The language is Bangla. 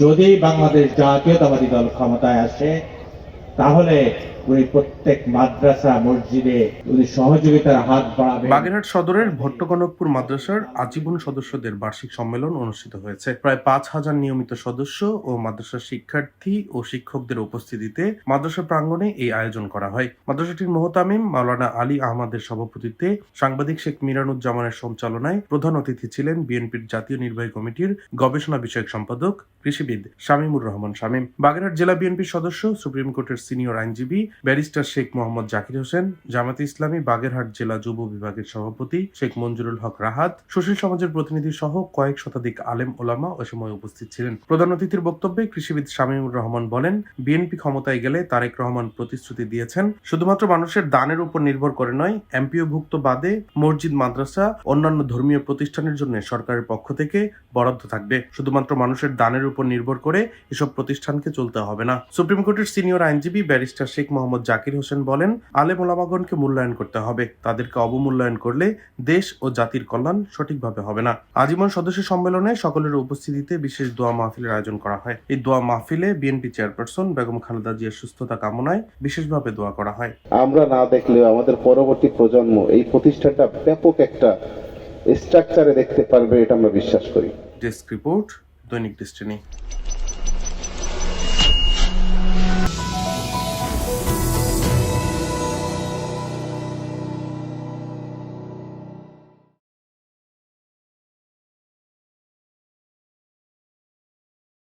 যদি বাংলাদেশ জাতীয়তাবাদী দল ক্ষমতায় আসে তাহলে মাদ্রাসা বাগেরহাট সদরের ভট্টকনকপুর মাদ্রাসার আজীবন সদস্যদের বার্ষিক সম্মেলন অনুষ্ঠিত হয়েছে। প্রায় পাঁচ হাজার নিয়মিত সদস্য ও মাদ্রাসার শিক্ষার্থী ও শিক্ষকদের উপস্থিতিতে মাদ্রাসা প্রাঙ্গণে এই আয়োজন করা হয়। মাদ্রাসাটির মোহতামিম মাওলানা আলী আহমদের সভাপতিত্বে সাংবাদিক শেখ মিরানুজ্জামানের সঞ্চালনায় প্রধান অতিথি ছিলেন বিএনপির জাতীয় নির্বাহী কমিটির গবেষণা বিষয়ক সম্পাদক কৃষিবিদ শামীমুর রহমান শামীম। বাগেরহাট জেলা বিএনপির সদস্য, সুপ্রিম কোর্টের সিনিয়র আইনজীবী ব্যারিস্টার শেখ মোহাম্মদ জাকির হোসেন, জামাতে ইসলামী, বাগেরহাট জেলা যুব বিভাগের সভাপতি শেখ মঞ্জুরুল হক রাহাত, সুশীল সমাজের প্রতিনিধি সহ কয়েক শতাধিক আলেম ওলামা ওই সময় উপস্থিত ছিলেন। প্রধান অতিথির বক্তব্যে কৃষিবিদ শামীমুর রহমান বলেন, বিএনপি ক্ষমতায় গেলে তারেক রহমান প্রতিশ্রুতি দিয়েছেন। শুধুমাত্র মানুষের দানের উপর নির্ভর করে নয়, এমপিওভুক্ত বাদে মসজিদ, মাদ্রাসা, অন্যান্য ধর্মীয় প্রতিষ্ঠানের জন্য সরকারের পক্ষ থেকে বরাদ্দ থাকবে। শুধুমাত্র মানুষের দানের উপর নির্ভর করে এসব প্রতিষ্ঠানকে চলতে হবে না। সুপ্রিম কোর্টের সিনিয়র আইনজীবী ব্যারিস্টার শেখ মোহাম্মদ জাকির হোসেন বলেন আলেম ওলামাগণকে মূল্যায়ন করতে হবে। তাদেরকে অবমূল্যায়ন করলে দেশ ও জাতির কল্যাণ সঠিকভাবে হবে না। আজীবন সদস্য সম্মেলনে সকলের উপস্থিতিতে বিশেষ দোয়া মাহফিলের আয়োজন করা হয়। এই দোয়া মাহফিলে বিএনপি চেয়ারপারসন বেগম খালেদা জিয়ার সুস্থতা কামনায় বিশেষভাবে দোয়া করা হয়। আমরা না দেখলেও আমাদের পরবর্তী প্রজন্ম এই প্রতিষ্ঠানটা ব্যাপক একটা স্ট্রাকচারে দেখতে পারবে এটা আমরা বিশ্বাস করি। Desk report Dainik Destiny.